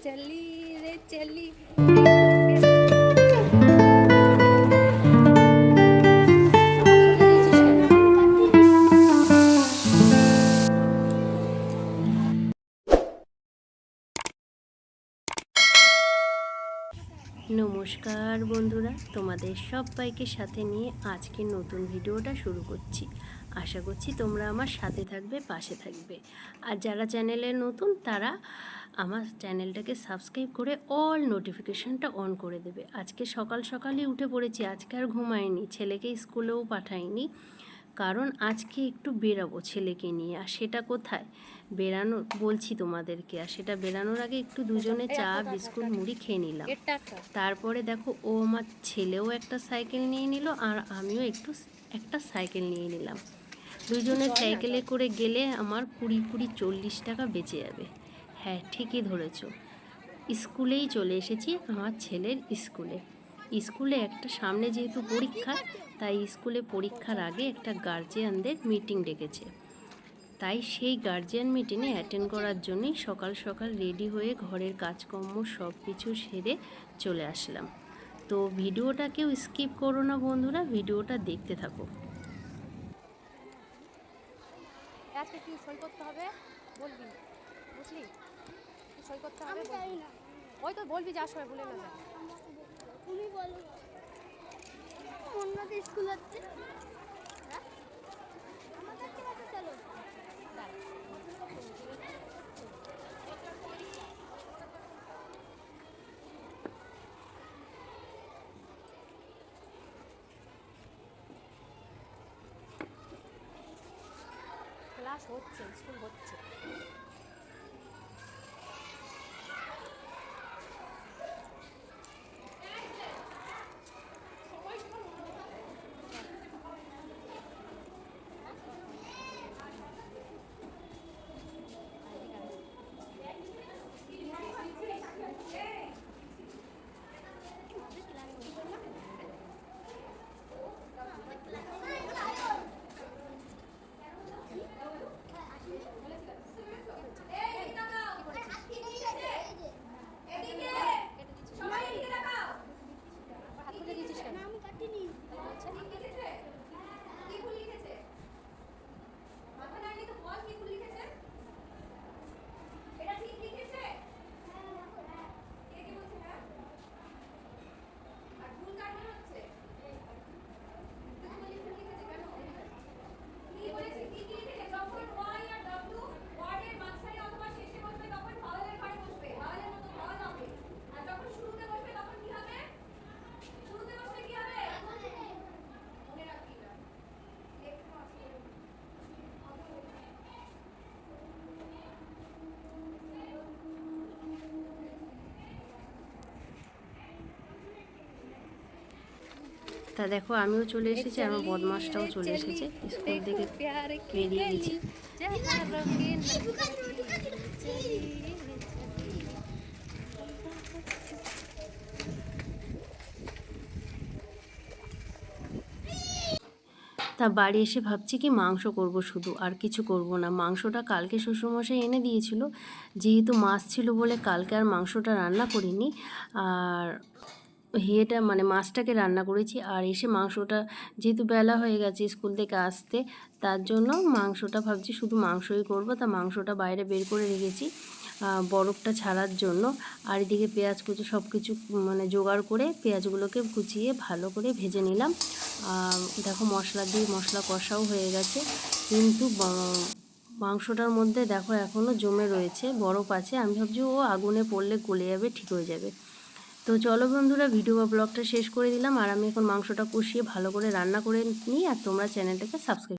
চলি রে চলি নমস্কার বন্ধুরা তোমাদের সবাইকে সাথে নিয়ে আজকে নতুন ভিডিওটা শুরু করছি। আশা করছি তোমরা আমার সাথে থাকবে, পাশে থাকবে। আর যারা চ্যানেলে নতুন, তারা আমার চ্যানেলটাকে সাবস্ক্রাইব করে অল নোটিফিকেশানটা অন করে দেবে। আজকে সকাল সকালই উঠে পড়েছি, আজকে আর ঘুমায়নি ছেলেকে স্কুলেও পাঠাইনি, কারণ আজকে একটু বেরাবো ছেলেকে নিয়ে। আর সেটা কোথায়? বেরানো, বলছি তোমাদেরকে, আর সেটা বেরানোর আগে একটু দুজনে চা, বিস্কুট, মুড়ি খেয়ে নিলাম। তারপরে দেখো, ও আমার ছেলেও একটা সাইকেল নিয়ে নিল, আর আমিও একটু, একটা সাইকেল নিয়ে নিলাম। দুজনে সাইকেলে করে গেলে আমার কুড়ি কুড়ি চল্লিশ টাকা বেঁচে যাবে। হ্যাঁ ঠিকই ধরেছো। স্কুলেই চলে এসেছি আমার ছেলের স্কুলে। স্কুলে একটা সামনে যেহেতু পরীক্ষা, তাই স্কুলে পরীক্ষার আগে একটা গার্জিয়ানদের মিটিং ডেকেছে। তাই সেই গার্জিয়ান মিটিংয়ে অ্যাটেন্ড করার জন্যই সকাল সকাল রেডি হয়ে ঘরের কাজকর্ম সব কিছু সেরে চলে আসলাম। তো ভিডিওটা কেউ স্কিপ করো না বন্ধুরা, ভিডিওটা দেখতে থাকো। আজকে কি সই করতে হবে? বলবি? বুঝলি? সই করতে হবে ওই তো বলবি যা সবাই ভুলে না। তুমি বলো। অন্যদের স্কুল হচ্ছে ক্লাস হচ্ছে স্কুল হচ্ছে। তা দেখো, আমিও চলে এসেছি, আমার বদমাসটাও চলে এসেছে। স্কুল থেকে বেরিয়ে গেছি। তা বাড়ি এসে ভাবছি কি, মাংস করব শুধু, আর কিছু করব না। মাংসটা কালকে শ্বশুরমশাই এনে দিয়েছিল। যেহেতু মাছ ছিল বলে কালকে আর মাংসটা রান্না করিনি, আর হেটা মানে মাছটাকে রান্না করেছি আর এসে মাংসটা যেহেতু বেলা হয়ে গেছে স্কুল থেকে আসতে, তার জন্য মাংসটা ভাবছি শুধু মাংসই করব। তা মাংসটা বাইরে বের করে রেখেছি বরফটা ছাড়ার জন্য। আর এদিকে পেঁয়াজ কুচি সব কিছু মানে জোগাড় করে পেঁয়াজগুলোকে কুচিয়ে ভালো করে ভেজে নিলাম। দেখো মশলা দিয়ে মশলা কষাও হয়ে গেছে। কিন্তু মাংসটার মধ্যে দেখো এখনও জমে রয়েছে, বরফ আছে। আমি ভাবছি ও আগুনে পড়লে গলে যাবে, ঠিক হয়ে যাবে। তো চলো বন্ধুরা ভিডিও বা ব্লগটা শেষ করে দিলাম। আর আমি এখন মাংসটা কষিয়ে ভালো করে রান্না করে নিই, আর তোমরা চ্যানেলটাকে সাবস্ক্রাইব